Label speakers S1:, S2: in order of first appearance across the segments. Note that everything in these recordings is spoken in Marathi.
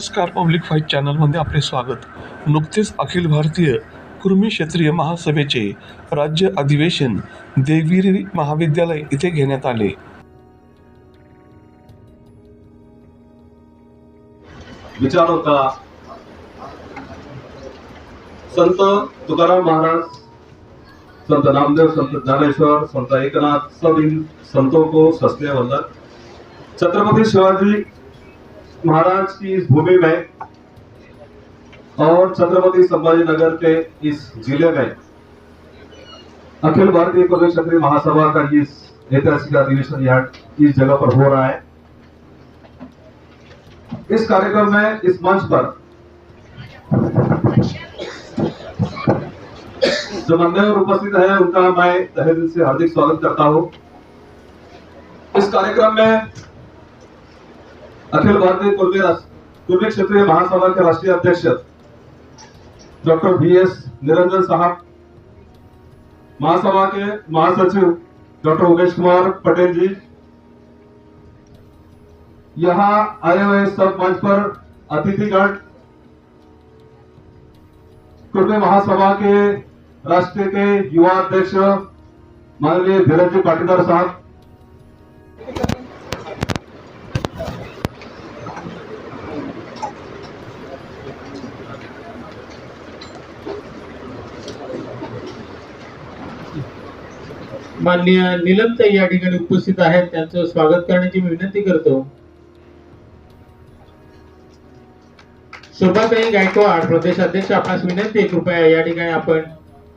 S1: नमस्कार पब्लिक फाईट चॅनलमध्ये आपले स्वागत. नुकतेच अखिल भारतीय कुर्मी क्षेत्रीय महासभेचे राज्य अधिवेशन देवगिरी महाविद्यालय इथे घेण्यात आले.
S2: विचार होता संत तुकाराम महाराज संत नामदेव संत ज्ञानेश्वर संत एकनाथ सब इन संतों को सस्ते वंदन. छत्रपति शिवाजी महाराज की इस भूमि में और छत्रपति संभाजी नगर के इस ज़िले में अखिल भारतीय कुल क्षत्रिय महासभा का इस ऐतिहासिक अधिवेशन यहाँ इस जगह पर हो रहा है। इस कार्यक्रम में इस मंच पर जो मान्यवर उपस्थित है, उनका मैं तहे दिल से हार्दिक स्वागत करता हूँ। इस कार्यक्रम में अखिल भारतीय कुर्मी क्षेत्रीय महासभा के राष्ट्रीय अध्यक्ष डॉक्टर बी एस निरंजन साहब। महासभा के महासचिव डॉक्टर उमेश कुमार पटेल जी। यहाँ आए हुए सब मंच पर अतिथिगण। कुर्मी महासभा के राष्ट्र के युवा अध्यक्ष माननीय धीरज जी पाटीदार साहब।
S3: माननीय निलमताई या ठिकाणी उपस्थित आहेत. त्यांचं स्वागत करण्याची मी विनंती करतो. शोभाताई गायकवाड प्रदेश अध्यक्ष आपणास विनंती आहे कृपया या ठिकाणी आपण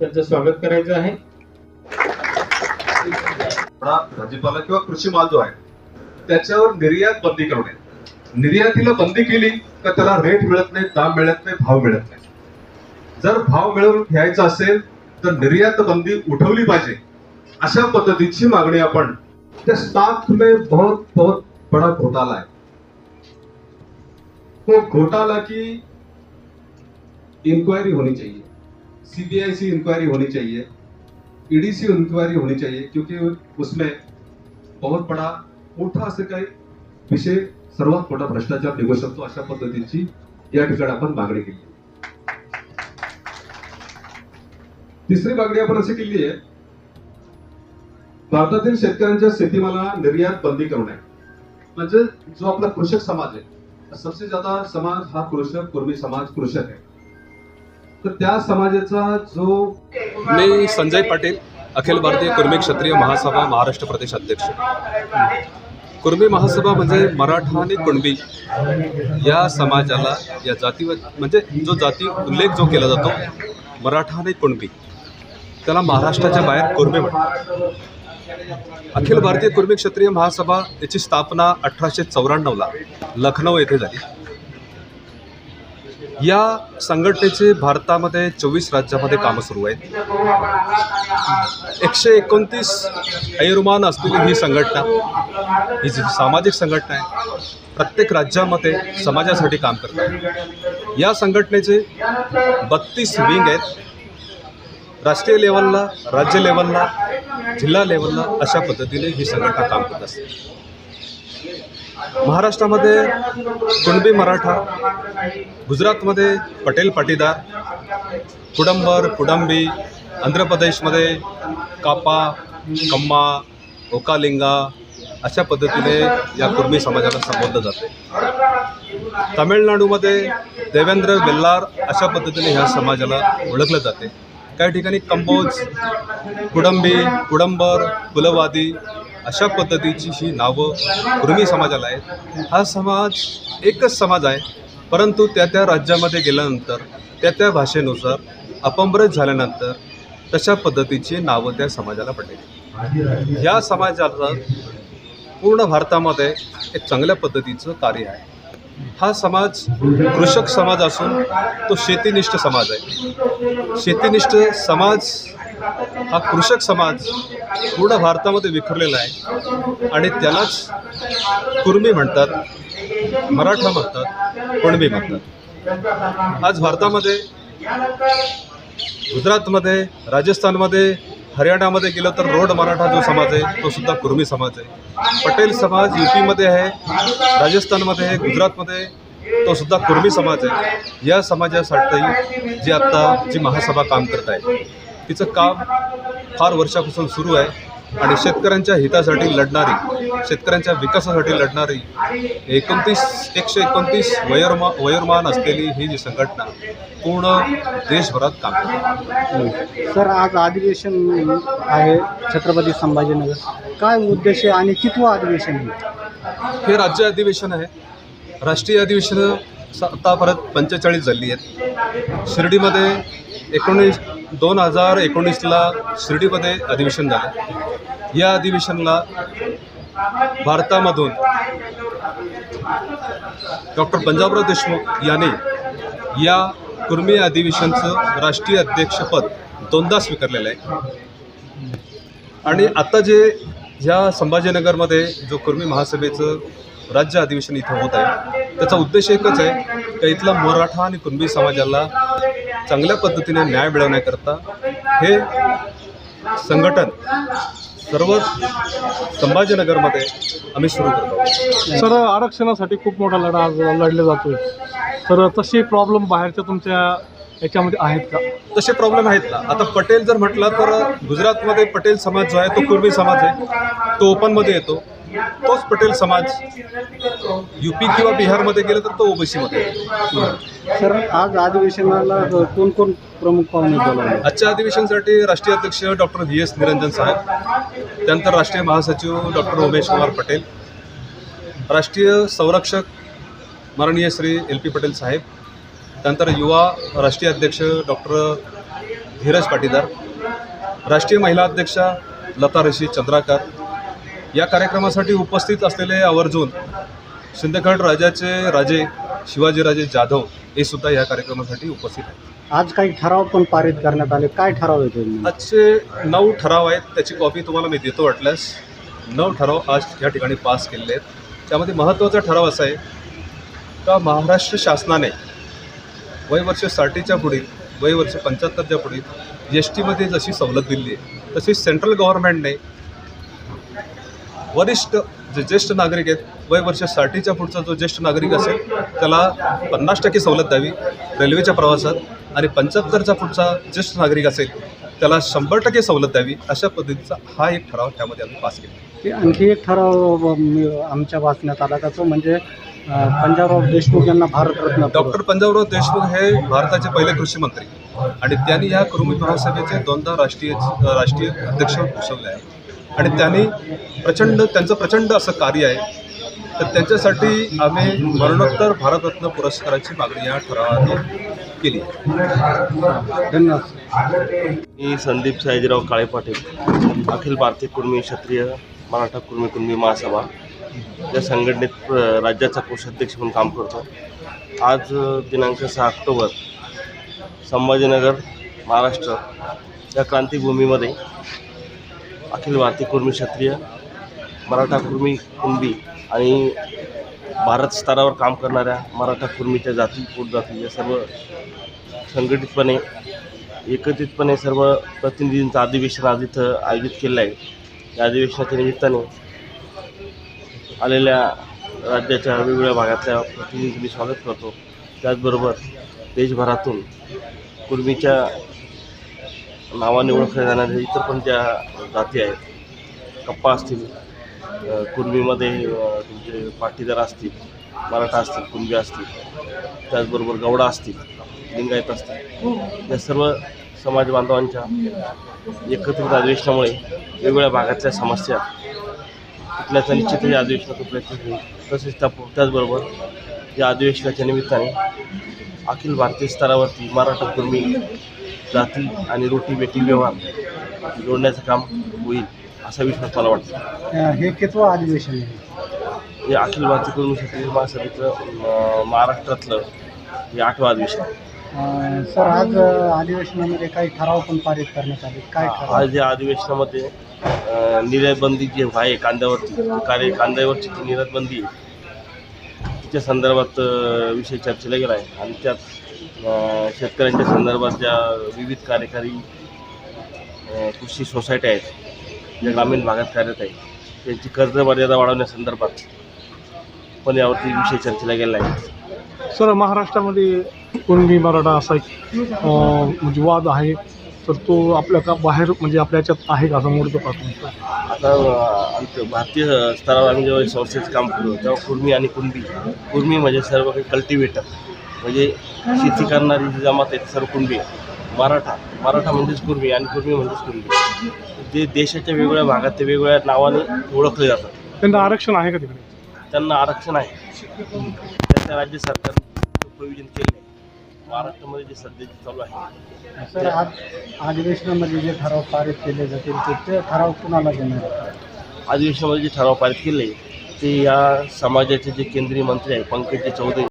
S3: त्यांचं स्वागत करायचं आहे.
S2: आपला भाजीपाला किंवा कृषी माल जो आहे त्याच्यावर निर्यात बंदी करणे निर्यातीला बंदी केली तर त्याला रेट मिळत नाही दाम मिळत नाही भाव मिळत नाही. जर भाव मिळवून घ्यायचा असेल तर निर्यात बंदी उठवली पाहिजे. अशा पद्धतीची मागणी आपण त्या स्टाफ में बहुत बहुत बड़ा घोटाला है वो हो, घोटाला की इंक्वायरी होनी चाहिए. सीबीआई से इंक्वायरी होनी चाहिए. ईडी से इंक्वायरी होनी चाहिए क्योंकि उसमें बहुत बड़ा मोठा असं काही विषय सर्वात मोठा भ्रष्टाचार निघू शकतो अशा पद्धतीची या ठिकाणी आपण मागणी केली. तिसरी मागणी आपण अशी केली आहे भारतातील शेतकऱ्यांच्या शेतीमाला निर्यात बंदी करणे म्हणजे जो आपला कृषक समाज आहे सबसे ज्यादा समाज हा कृषक पूर्वी समाज कृषक आहे. तर त्या समाजाचा जो
S4: मी संजय पाटील अखिल भारतीय कुर्मी क्षत्रिय महासभा महाराष्ट्र प्रदेश अध्यक्ष. कुर्मी महासभा म्हणजे मराठा आणि कुणबी या समाजाला या जाती म्हणजे जो जाती उल्लेख जो केला जातो मराठा आणि कुणबी त्याला महाराष्ट्राच्या बाहेर कुर्मी म्हणतात. अखिल भारतीय कुर्मी क्षत्रिय महासभा याची स्थापना अठराशे चौऱ्याण्णवला लखनौ येथे झाली. या संघटनेचे भारतामध्ये चोवीस राज्यामध्ये कामं सुरू आहेत. एकशे एकोणतीस ऐरुमान असलेली ही संघटना ही जी सामाजिक संघटना आहे प्रत्येक राज्यामध्ये समाजासाठी काम करतात. या संघटनेचे बत्तीस विंग आहेत. राष्ट्रीय लेवलला राज्य लेवलला जिल्हा लेवलला अशा पद्धतीने ही संघटना काम करत असते. महाराष्ट्रामध्ये कुणबी मराठा गुजरातमध्ये पटेल पाटीदार कुडंबर कुडंबी आंध्र प्रदेशमध्ये कापा कम्मा ओकालिंगा अशा पद्धतीने या कुर्मी समाजाला संबोधलं जाते. तामिळनाडूमध्ये देवेंद्र बेल्लार अशा पद्धतीने ह्या समाजाला ओळखलं जाते. काही ठिकाणी कंबोज कुडंबी कुडंबर कुलवादी अशा पद्धतीची ही नावं कुर्मी समाजाला आहेत. हा समाज एकच समाज आहे परंतु त्या त्या राज्यामध्ये गेल्यानंतर त्या त्या भाषेनुसार अपभ्रंश झाल्यानंतर तशा पद्धतीची नावं त्या समाजाला पडेल या समाजाला पूर्ण भारतामध्ये एक चांगल्या पद्धतीचं कार्य आहे. हा समाज कृषक समाज असून तो शेतीनिष्ठ समाज आहे. शेतीनिष्ठ समाज हा कृषक समाज पूर्ण भारतामध्ये विखरलेला आहे. आणि त्यालाच कुर्मी म्हणतात मराठा म्हणतात कुणबी म्हणतात. आज भारतामध्ये गुजरातमध्ये राजस्थानमध्ये हरियाणामध्ये गेलं तर रोड मराठा जो समाज आहे तो सुद्धा कुर्मी समाज आहे. पटेल समाज युपीमध्ये आहे राजस्थानमध्ये आहे गुजरातमध्ये तो सुद्धा कुर्मी समाज आहे. या समाजासाठी जी आत्ता जी महासभा काम करत आहे तिचं काम फार वर्षापासून सुरू आहे. आणि शेतकऱ्यांच्या हितासाठी लढणारी शेतकऱ्यांच्या विकासासाठी लढणारी एकोणतीस एकशे एकोणतीस वयोरमा वयोमान असलेली ही जी संघटना पूर्ण देशभरात काम करते.
S5: सर आज अधिवेशन आहे छत्रपती संभाजीनगर. काय उद्देश आहे आणि कितवं अधिवेशन आहे?
S4: हे राज्य अधिवेशन आहे. राष्ट्रीय अधिवेशनं आतापर्यंत पंचेचाळीस झाली आहेत. शिर्डीमध्ये एकोणीस दोन हजार एकोणीसला शिर्डीमध्ये अधिवेशन झालं. या अधिवेशनला भारतामधून डॉक्टर पंजाबराव देशमुख यांनी या कुर्मी अधिवेशनचं राष्ट्रीय अध्यक्षपद दोनदा स्वीकारलेलं आहे. आणि आता जे ह्या संभाजीनगरमध्ये जो कुर्मी महासभेचं राज्य अधिवेशन इथं होत आहे त्याचा उद्देश एकच आहे का इथला मराठा आणि कुणबी समाजाला चांगल्या पद्धतीने न्याय मिळवण्याकरता हे संघटन सर्व संभाजीनगरमध्ये आम्ही सुरू करतो.
S6: सर आरक्षणासाठी खूप मोठा लढा आज लढला जातोय. तर तसे प्रॉब्लेम बाहेरच्या तुमच्या याच्यामध्ये आहेत का?
S4: तसे प्रॉब्लेम आहेत ना. आता पटेल जर म्हटलं तर गुजरातमध्ये पटेल समाज जो आहे तो कुर्मी समाज आहे. तो ओपनमध्ये येतो. तोच पटेल समाज यू पी किंवा बिहारमध्ये गेलं तर तो ओबीसीमध्ये
S5: सर आज अधिवेशनाला कोण कोण प्रमुख पाहुणे
S4: आजच्या अधिवेशनासाठी राष्ट्रीय अध्यक्ष डॉक्टर व्ही एस निरंजन साहेब त्यानंतर राष्ट्रीय महासचिव डॉक्टर उमेश कुमार पटेल राष्ट्रीय संरक्षक माननीय श्री एल पी पटेल साहेब त्यानंतर युवा राष्ट्रीय अध्यक्ष डॉक्टर धीरज पाटीदार राष्ट्रीय महिला अध्यक्षा लता ऋषी चंद्राकर या कार्यक्रमासाठी उपस्थित असलेले आवर्जून सिंदखेड राजाचे राजे शिवाजीराजे जाधव हे सुद्धा या कार्यक्रमासाठी उपस्थित आहेत.
S5: आज काही ठराव पण पारित करण्यात आले. काय ठराव येतो
S4: आजचे नऊ ठराव आहेत. त्याची कॉपी तुम्हाला मी देतो वाटल्यास. नऊ ठराव आज या ठिकाणी पास केलेले आहेत. त्यामध्ये महत्त्वाचा ठराव असा आहे का महाराष्ट्र शासनाने वयवर्ष साठीच्या पुढील वयवर्ष पंच्याहत्तरच्या पुढील एस टीमध्ये जशी सवलत दिली आहे तशी सेंट्रल गव्हर्नमेंटने वरिष्ठ जे ज्येष्ठ नागरिक आहेत वयवर्ष साठीच्या पुढचा जो ज्येष्ठ नागरिक असेल त्याला पन्नास टक्के सवलत द्यावी रेल्वेच्या प्रवासात आणि पंच्याहत्तरचा पुढचा ज्येष्ठ नागरिक असेल त्याला शंभर टक्के सवलत द्यावी अशा पद्धतीचा हा एक ठराव त्यामध्ये आम्ही पास केला.
S5: ते आणखी एक ठराव आमच्या वाचण्यात आला त्याचं म्हणजे पंजाबराव देशमुख यांना भारतरत्न
S4: डॉक्टर पंजाबराव देशमुख हे भारताचे पहिले कृषी मंत्री. आणि त्यांनी ह्या कुरुमी महासभेचे दोनदा राष्ट्रीय राष्ट्रीय अध्यक्ष भूषवले आहे आणि त्यांनी प्रचंड त्यांचं प्रचंड असं कार्य आहे. तर त्यांच्यासाठी आम्ही मरणोत्तर भारतरत्न पुरस्काराची मागणी या ठरावाने केली.
S7: मी संदीप सायाजीराव काळे पाटील अखिल भारतीय कुर्मी क्षत्रिय मराठा कुर्मी कुर्मी महासभा या संघटनेत राज्याचा कोषाध्यक्ष म्हणून काम करतो. आज दिनांक सहा ऑक्टोबर संभाजीनगर महाराष्ट्र या क्रांतीभूमीमध्ये अखिल भारतीय कुर्मी क्षत्रिय मराठा कुर्मी कुणबी आणि भारत स्तरावर काम करणाऱ्या मराठा कुर्मीच्या जाती पोटजाती या सर्व संघटितपणे एकत्रितपणे सर्व प्रतिनिधींचं अधिवेशन आज इथं आयोजित केलं आहे. या अधिवेशनाच्या निमित्ताने आलेल्या राज्याच्या वेगवेगळ्या भागातल्या प्रतिनिधींचं मी स्वागत करतो. त्याचबरोबर देशभरातून कुर्मीच्या नावाने ओळखल्या जाणाऱ्या इतर पण ज्या जाती आहेत कप्पा असतील कुणबीमध्ये कुर्मीमध्ये तुमचे पाटीदार असतील मराठा असतील कुणबी असतील त्याचबरोबर गौडा असतील लिंगायत असतील या सर्व समाज बांधवांच्या एकत्रित अधिवेशनामुळे वेगवेगळ्या भागातल्या समस्या कुठल्याचा निश्चित या प्रयत्न होईल तसेच त्या त्याचबरोबर या अधिवेशनाच्या निमित्ताने अखिल भारतीय स्तरावरती मराठा कुर्मी जाती आणि रोटी बेटी व्यवहार जोडण्याचं काम होईल असा विश्वास मला वाटतो.
S5: हे कितवं अधिवेशन आहे?
S7: हे अखिल भारतीय क्षत्रिय महासभेचं महाराष्ट्रातलं हे आठवं अधिवेशन. आहे.
S5: सर आज अधिवेशनामध्ये काही ठराव पण पारित करण्यात आले. काय
S7: आज या अधिवेशनामध्ये निर्यातबंदी जी आहे कांद्यावरची कार्य कांद्यावरची जी निर्यातबंदी आहे तिच्या संदर्भात विषय चर्चेला गेला आहे. आणि त्यात शेतकऱ्यांच्या संदर्भात ज्या विविध कार्यकारी कृषी सोसायट्या आहेत ज्या ग्रामीण भागात कार्यरत आहेत त्यांची कर्ज मर्यादा वाढवण्यासंदर्भात पण यावरती विषय चर्चेला गेला आहे.
S6: सर महाराष्ट्रामध्ये कुणबी मराठा असा एक म्हणजे वाद आहे. तर तो आपल्या का बाहेर म्हणजे आपल्या याच्यात आहे का समोर तो का
S7: आता आमचं भारतीय स्तरावर आम्ही जेव्हा संस्थेचं काम करू तेव्हा कुर्मी आणि कुणबी. कुर्मी म्हणजे सर्व काही कल्टिवेटर म्हणजे शेती करणारी जी जमात आहे सर्व कुणबी मराठा मराठा म्हणजेच कुर्मी आणि कुर्मी म्हणजेच कुणबी. जे देशाच्या वेगवेगळ्या भागात ते वेगवेगळ्या नावाने ओळखले जातात.
S6: त्यांना आरक्षण आहे का तिकडे?
S7: त्यांना आरक्षण आहे. त्याच्या राज्य सरकारने प्रोव्हिजन केले महाराष्ट्रामध्ये जे सध्याचे चालू आहे.
S5: सर आज अधिवेशनामध्ये जे ठराव पारित केले जातील ते ते ठराव कुणाला देणार?
S7: अधिवेशनामध्ये जे ठराव पारित केले ते या समाजाचे जे केंद्रीय मंत्री आहे पंकज चौधरी.